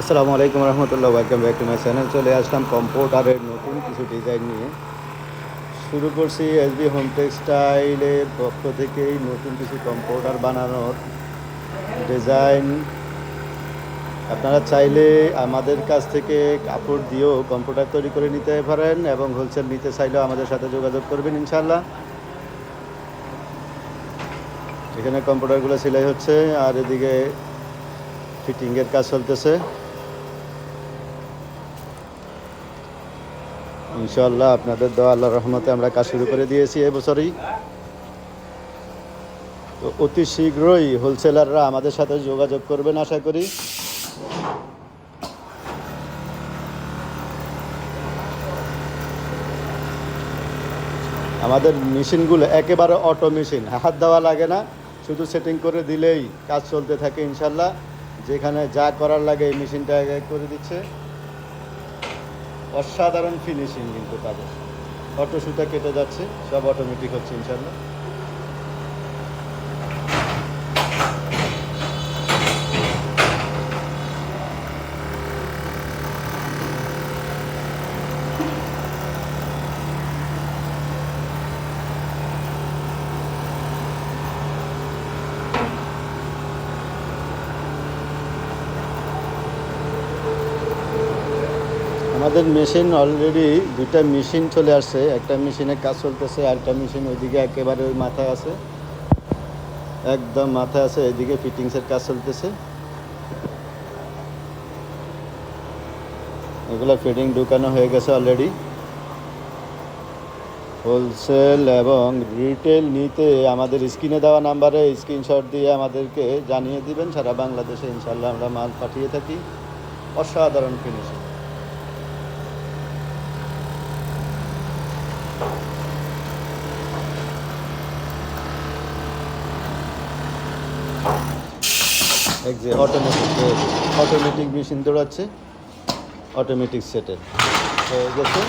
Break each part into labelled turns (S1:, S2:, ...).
S1: আসসালামু আলাইকুম রহমতুল্লাহ welcome back to my channel চলে আসলাম কম্পিউটারের নতুন কিছু ডিজাইন নিয়ে। শুরু করছি এসবি হোম টেক্সটাইলের পক্ষ থেকেই নতুন কিছু কম্পিউটার বানানোর ডিজাইন আপনারা চাইলে আমাদের কাছ থেকে কাপড় দিয়েও কম্পিউটার তৈরি করে নিতে পারেন এবং হোলসেল নিতে চাইলেও আমাদের সাথে যোগাযোগ করবেন ইনশাল্লাহ এখানে কম্পিউটারগুলো সেলাই হচ্ছে আর এদিকে ফিটিংয়ের কাজ চলতেছে। ইনশাল্লাহ আপনাদের দোয়া আল্লাহ রহমতে আমরা কাজ শুরু করে দিয়েছি এবছরই তো অতি শীঘ্রই হোলসেলাররা আমাদের সাথে যোগাযোগ করবেন, আশা করি। আমাদের মেশিনগুলো একেবারে অটো মেশিন, হাত দেওয়া লাগে না, শুধু সেটিং করে দিলেই কাজ চলতে থাকে ইনশাল্লাহ যেখানে যা করার লাগে এই মেশিনটা করে দিচ্ছে। অসাধারণ ফিনিশিং কিন্তু তাদের। অটো সুতা কেটে যাচ্ছে সব অটোমেটিক হচ্ছে ইনশাল্লাহ আমাদের মেশিন অলরেডি দুইটা মেশিন চলে আসছে। একটা মেশিনে কাজ চলতেছে আর একটা মেশিন ওইদিকে একেবারে ওই মাথায় আছে। একদম মাথায় আছে, এদিকে ফিটিংসের কাজ চলতেছে। এগুলো ফিটিং ঢুকানো হয়ে গেছে অলরেডি হোলসেল এবং রিটেল নিতে আমাদের স্ক্রিনে দেওয়া নাম্বারে স্ক্রিনশট দিয়ে আমাদেরকে জানিয়ে দিবেন। সারা বাংলাদেশে ইনশাল্লাহ আমরা মাল পাঠিয়ে থাকি। অসাধারণ ফিনিশিং যে অটোমেটিক অটোমেটিক মেশিন দৌড়াচ্ছে। অটোমেটিক সেটের হয়ে গেছে।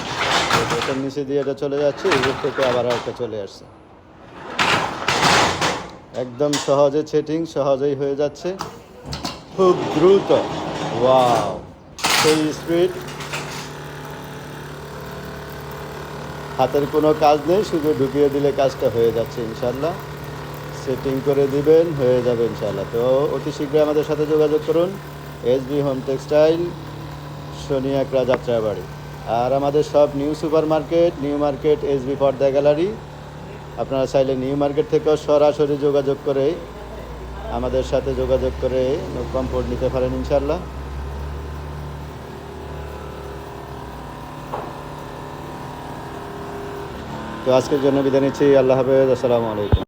S1: এটার নিচে দিয়ে এটা চলে যাচ্ছে। এগুলোর থেকে আবার একটা চলে আসছে। একদম সহজে সেটিং সহজেই হয়ে যাচ্ছে। খুব দ্রুত। ওয়াও সেই স্পিড হাতের কোনো কাজ নেই, শুধু ঢুকিয়ে দিলে কাজটা হয়ে যাচ্ছে ইনশাল্লাহ সেটিং করে দিবেন, হয়ে যাবে ইনশাল্লাহ তো অতি শীঘ্রই আমাদের সাথে যোগাযোগ করুন। S B home textile Soniakhra Jatrabari আর আমাদের সব new super market new market S B পর্দা গ্যালারি আপনারা চাইলে নিউ মার্কেট থেকেও সরাসরি যোগাযোগ করে আমাদের সাথে যোগাযোগ করে কম্পোর্ট নিতে পারেন ইনশাল্লাহ তো আজকের জন্য বিদায় নিচ্ছি আল্লাহ হাফেজ আসসালামু আলাইকুম।